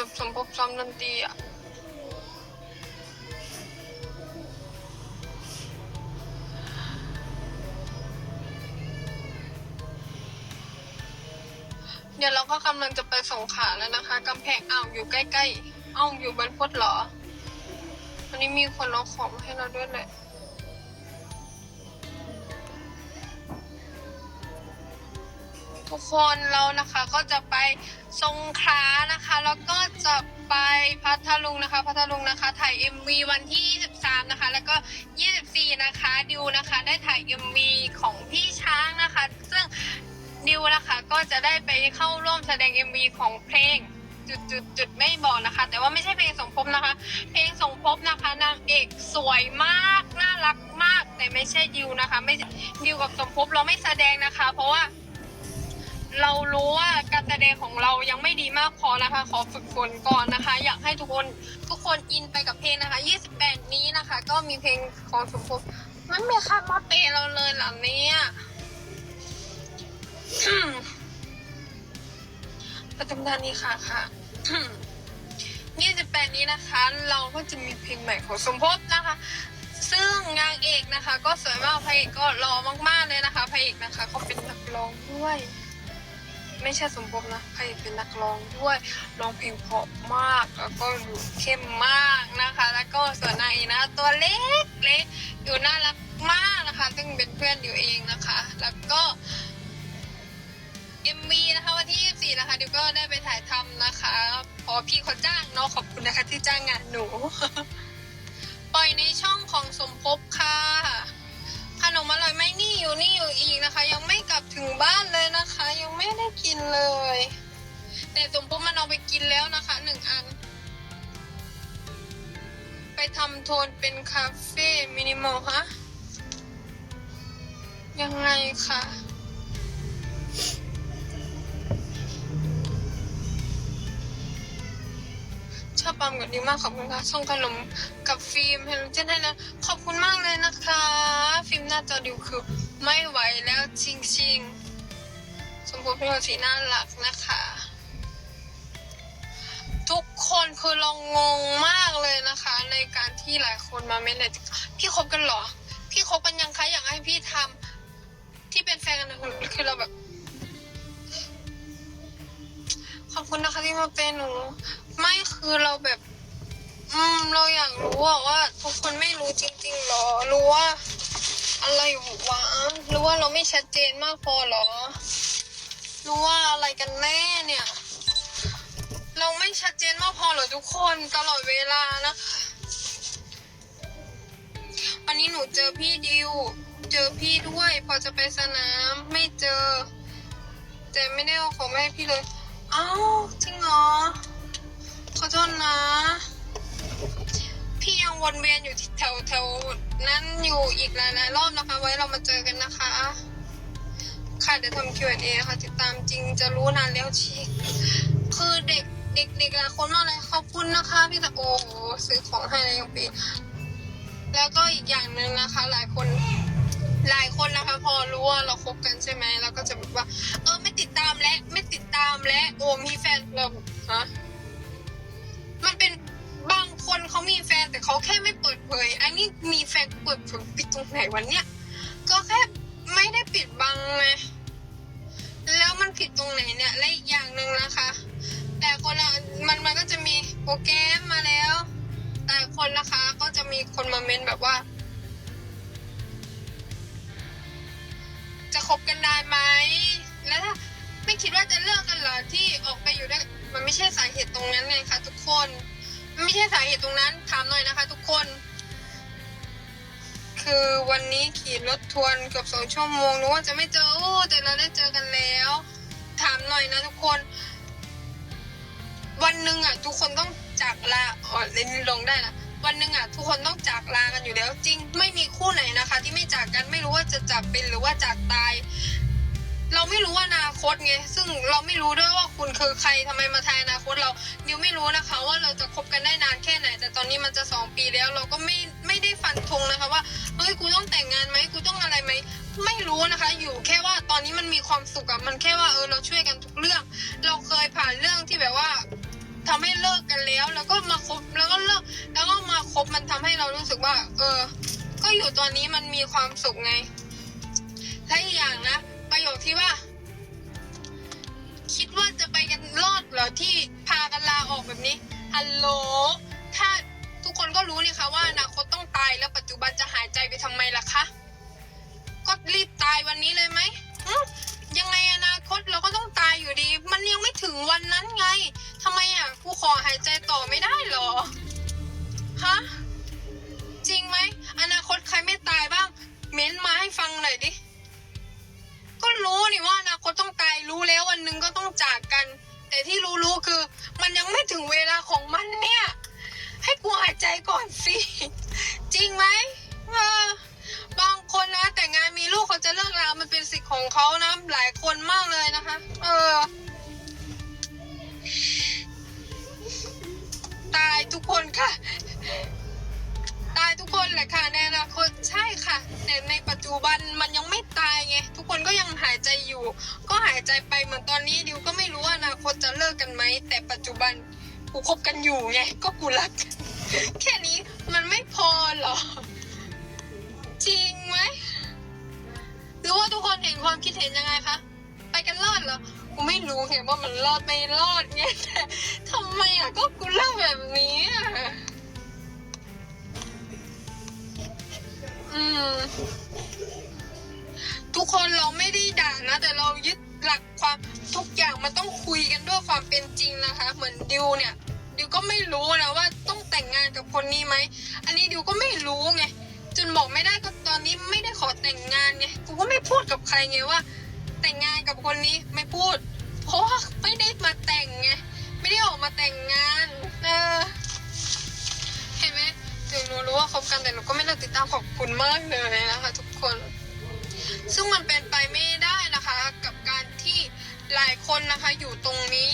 แบบสมภพซ้อมดนตรีอะเดี๋ยวเราก็กำลังจะไปสงขลาแล้วนะคะกำแพงอ่าวอยู่ใกล้ๆอ้าวอยู่บรรพตเหรอวันนี้มีคนเอาของมาให้เราด้วยเลย ทุกคนเรานะคะก็จะไปสงขลานะคะ แล้วก็จะไปพัทลุงนะคะพัทลุงนะคะถ่าย MV วันที่ 23 นะคะ แล้วก็ 24 นะคะดิวนะคะได้ถ่าย MV ของพี่ช้างนะคะ ซึ่งดิวนะคะก็จะได้ไปเข้าร่วมแสดง MV ของเพลงจุดจุดจุดไม่บอกนะคะ แต่ว่าไม่ใช่เพลงสมภพนะคะ เพลงสมภพนะคะนางเอกสวยมากน่ารักมาก แต่ไม่ใช่ดิวนะคะ ไม่ดิวกับสมภพเราไม่แสดงนะคะ เพราะว่า เรารู้ว่าการแสดงของเรายังไม่ดีมากพอนะคะ ขอฝึกฝนก่อนนะคะ อยากให้ทุกคนทุกคนอินไปกับเพลงนะคะ 28 นี้นะคะ ก็มีเพลงของสมภพมันไม่คาดมาเปเราเลยเหรอเนี่ยประจำด้านนี้ค่ะค่ะ28 นี้นะคะ เราก็จะมีเพลงใหม่ของสมภพนะคะ ซึ่งนางเอกนะคะ ก็สวยมากพระเอกก็หล่อมากๆเลยนะคะพระเอกนะคะเขาเป็นนักร้องด้วย ไม่ใช่สมภพนะใครเป็นนักร้องด้วยร้องเพลงเพราะมากแล้วก็อยู่เข้มมากนะคะ แล้วก็ส่วนนางอกนะตัวเล็กเล็กอยู่น่ารักมากนะคะ ซึ่งเป็นเพื่อนอยู่เองนะคะ แล้วก็เอ็มวีนะคะวันที่24นะคะดิวก็ได้ไปถ่ายทำนะคะพราะพี่เขาจ้างเนาะขอบคุณนะคะที่จ้างงานหนู ปล่อยในช่องของสมภพค่ะขนมอร่อยไหมนี่อยู่นี่อยู่อีกนะคะ ยังไม่กลับถึงบ้าน กินเลย แต่สมภพมันเอาไปกินแล้วนะคะหนึ่งอัน ไปทำโทนเป็นคาเฟ่มินิมอลฮะยังไงคะชอบปั๊มกับดีมากขอบคุณค่ะส่งขนมกับฟิล์มให้เจนให้แล้วขอบคุณมากเลยนะคะ ฟิล์มหน้าจอดิวคือไม่ไหวแล้วจริงๆ สมบูรณ์เป็นคนสีน่ารักนะคะ ทุกคนคือเรางงมากเลยนะคะ ในการที่หลายคนมาเม้นเลยพี่คบกันเหรอ พี่คบกันยังคะอยากให้พี่ทำที่เป็นแฟนกันคือเราแบบขอบคุณนะคะที่มาเป็นหนู ไม่คือเราแบบ อืม เราอยากรู้ว่า ทุกคนไม่รู้จริงๆหรอ รู้ว่า อะไรวะรู้ว่าเราไม่ชัดเจนมากพอหรอ รู้ว่าอะไรกันแน่เนี่ย เราไม่ชัดเจนมากพอเหรอทุกคนตลอดเวลานะคะวันนี้หนูเจอพี่ดิว เจอพี่ด้วย พอจะไปสนามไม่เจอ แต่ไม่ได้เอาของมาให้พี่เลย เอ้าจริงเหรอขอโทษนะ พี่ยังวนเวียนอยู่ที่แถวแถวนั้นอยู่อีกหลายๆรอบนะคะ ไว้เรามาเจอกันนะคะ ค่ะเดี๋ยวทำ Q&A นะคะติดตามจริงจะรู้นานแล้วชีคือเด็กเด็กเด็กหลายคนมากเลยขอบคุณนะคะพี่ตะโอโหซื้อของให้ในยังปี แล้วก็อีกอย่างหนึ่งนะคะ หลายคนหลายคนนะคะ พอรู้ว่าเราคบกันใช่ไหมเราก็จะแบบว่า เออไม่ติดตามและไม่ติดตามและโอ้มีแฟนเราฮะมันเป็นบางคนเขามีแฟนแต่เขาแค่ไม่เปิดเผย อันนี้มีแฟนเปิดเผยปิดตรงไหนวันเนี้ยก็แค่ไม่ได้ปิดบังไง มันผิดตรงไหนเนี่ยและอีกอย่างหนึ่งนะคะ แต่คนละมันมันก็จะมีโปรแกรมมาแล้ว แต่คนนะคะก็จะมีคนมาเมนแบบว่า จะคบกันได้ไหมแล้วถ้าไม่คิดว่าจะเลิกกันเหรอที่ออกไปอยู่ด้วยมันไม่ใช่สาเหตุตรงนั้นไงคะทุกคนมันไม่ใช่สาเหตุตรงนั้นถามหน่อยนะคะ ทุกคน คือวันนี้ขี่รถทวนเกือบสองชั่วโมงนึกว่าจะไม่เจอแต่เราได้เจอกันแล้ว ถามหน่อยนะทุกคน วันหนึ่งอะ ทุกคนต้องจากลาอ๋อเล่นลงได้ละวันหนึ่งอะ ทุกคนต้องจากลากันอยู่แล้ว จริง ไม่มีคู่ไหนนะคะ ที่ไม่จากกันไม่รู้ว่าจะจากเป็นหรือว่าจากตาย เราไม่รู้ว่าอนาคตไงซึ่งเราไม่รู้ด้วยว่าคุณคือใครทำไมมาทายอนาคตเรานิวไม่รู้นะคะ ว่าเราจะคบกันได้นานแค่ไหน แต่ตอนนี้มันจะสองปีแล้ว เราก็ไม่ไม่ได้ฟันธงนะคะว่าเฮ้ยกูต้องแต่งงานไหมกูต้องอะไรไหมไม่รู้นะคะ อยู่แค่ว่าตอนนี้มันมีความสุขอะมันแค่ว่าเออเราช่วยกันทุกเรื่อง เราเคยผ่านเรื่องที่แบบว่าทำให้เลิกกันแล้ว แล้วก็มาคบแล้วก็เลิกแล้วก็มาคบมันทำให้เรารู้สึกว่า เออ ก็อยู่ตอนนี้มันมีความสุขไงและอีกอย่างนะ ประโยคที่ว่า คิดว่าจะไปกันรอดเหรอที่พากันลาออกแบบนี้ฮัลโหลถ้าทุกคนก็รู้นี่คะว่าอนาคตต้องตายแล้วปัจจุบันจะหายใจไปทำไมล่ะคะก็รีบตายวันนี้เลยไหมยังไงอนาคตเราก็ต้องตายอยู่ดี มันยังไม่ถึงวันนั้นไงทำไมอะกูขอหายใจต่อไม่ได้เหรอฮะจริงไหมอนาคตใครไม่ตายบ้าง เม้นมาให้ฟังหน่อยดิ รู้นี่ว่าอนาคตต้องตายรู้แล้ววันหนึ่งก็ต้องจากกัน แต่ที่รู้ๆคือ มันยังไม่ถึงเวลาของมันเนี่ย ให้กูหายใจก่อนสิ จริงไหมเออบางคนนะแต่งงานมีลูกเขาจะเลิกแล้วมันเป็นสิทธิ์ของเขานะหลายคนมากเลยนะคะ เออ ตายทุกคนค่ะ ทุกคนก็ยังหายใจอยู่ ก็หายใจไปเหมือนตอนนี้ดิวก็ไม่รู้ว่าอนาคตจะเลิกกันไหม แต่ปัจจุบันกูคบกันอยู่ไง ก็กูรัก แค่นี้มันไม่พอเหรอ จริงไหมหรือว่าทุกคนเห็นความคิดเห็นยังไงคะ ไปกันรอดเหรอ กูไม่รู้ไงว่ามันรอดไม่รอดไงแต่ทำไมอะก็กูเล่าแบบนี้อะ อืม คนเราไม่ได้ด่านะ แต่เรายึดหลักความทุกอย่างมันต้องคุยกันด้วยความเป็นจริงนะคะ เหมือนดิวเนี่ยดิวก็ไม่รู้นะว่าต้องแต่งงานกับคนนี้ไหมอันนี้ดิวก็ไม่รู้ไงจนบอกไม่ได้ก็ตอนนี้ไม่ได้ขอแต่งงานไงกูก็ไม่พูดกับใครไงว่า แต่งงานกับคนนี้ไม่พูด เพราะว่าไม่ได้มาแต่งไงไม่ได้ออกมาแต่งงานเออเห็นไหมถึงหนูรู้ว่าคบกันแต่หนูก็ไม่เลิกติดตามขอบคุณมากเลยนะคะทุกคน ซึ่งมันเป็นไปไม่ได้นะคะ กับการที่หลายคนนะคะอยู่ตรงนี้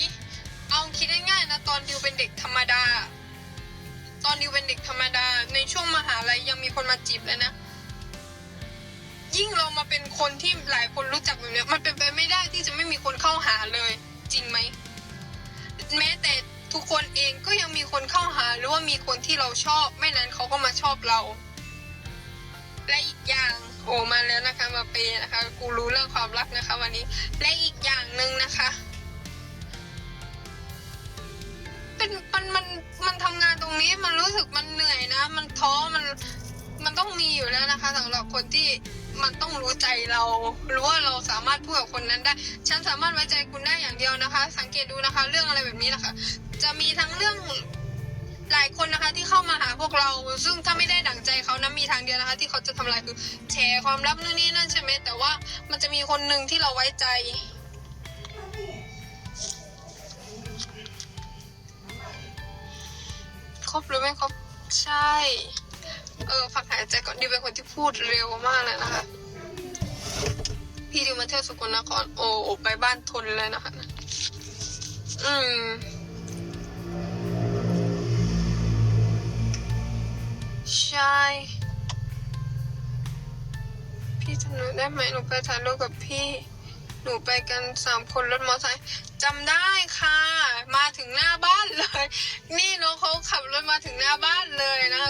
เอาคิดง่ายๆนะตอนดิวเป็นเด็กธรรมดา ตอนดิวเป็นเด็กธรรมดา ในช่วงมหาลัยยังมีคนมาจีบเลยนะ ยิ่งเรามาเป็นคนที่หลายคนรู้จักแบบเนี้ยมันเป็นไปไม่ได้ที่จะไม่มีคนเข้าหาเลย จริงไหมแม้แต่ทุกคนเองก็ยังมีคนเข้าหาหรือว่ามีคนที่เราชอบ ไม่นั้นเขาก็มาชอบเรา และอีกอย่าง โอ้มาแล้วนะคะ มาเปย์นะคะ กูรู้เรื่องความรักนะคะ วันนี้ และอีกอย่างหนึ่งนะคะ เป็นมันมันมันทำงานตรงนี้มันรู้สึกมันเหนื่อยนะ มันท้อมันมันต้องมีอยู่แล้วนะคะสำหรับคนที่มันต้องรู้ใจเรารู้ว่าเราสามารถพูดกับคนนั้นได้ ฉันสามารถไว้ใจคุณได้อย่างเดียวนะคะ สังเกตดูนะคะ เรื่องอะไรแบบนี้นะคะ จะมีทั้งเรื่อง หลายคนนะคะที่เข้ามาหาพวกเรา ซึ่งถ้าไม่ได้ดั่งใจเขานะมีทางเดียวนะคะ ที่เขาจะทำลายคือแชร์ความลับนู่นนี่นั่นใช่ไหมแต่ว่ามันจะมีคนหนึ่งที่เราไว้ใจครบหรือไม่ครบใช่ เออฝักหายใจก่อนดิวเป็นคนที่พูดเร็วมากเลยนะคะ พี่ดิวมาเที่ยวสกลนครโอ้ไปบ้านทนเลยนะคะ อืม พี่จำหนูได้ไหมหนูไปถ่ายรูปกับพี่ หนูไปกันสามคนรถมอเตอร์ไซค์จำได้ค่ะ มาถึงหน้าบ้านเลย นี่น้องเขาขับรถมาถึงหน้าบ้านเลยนะ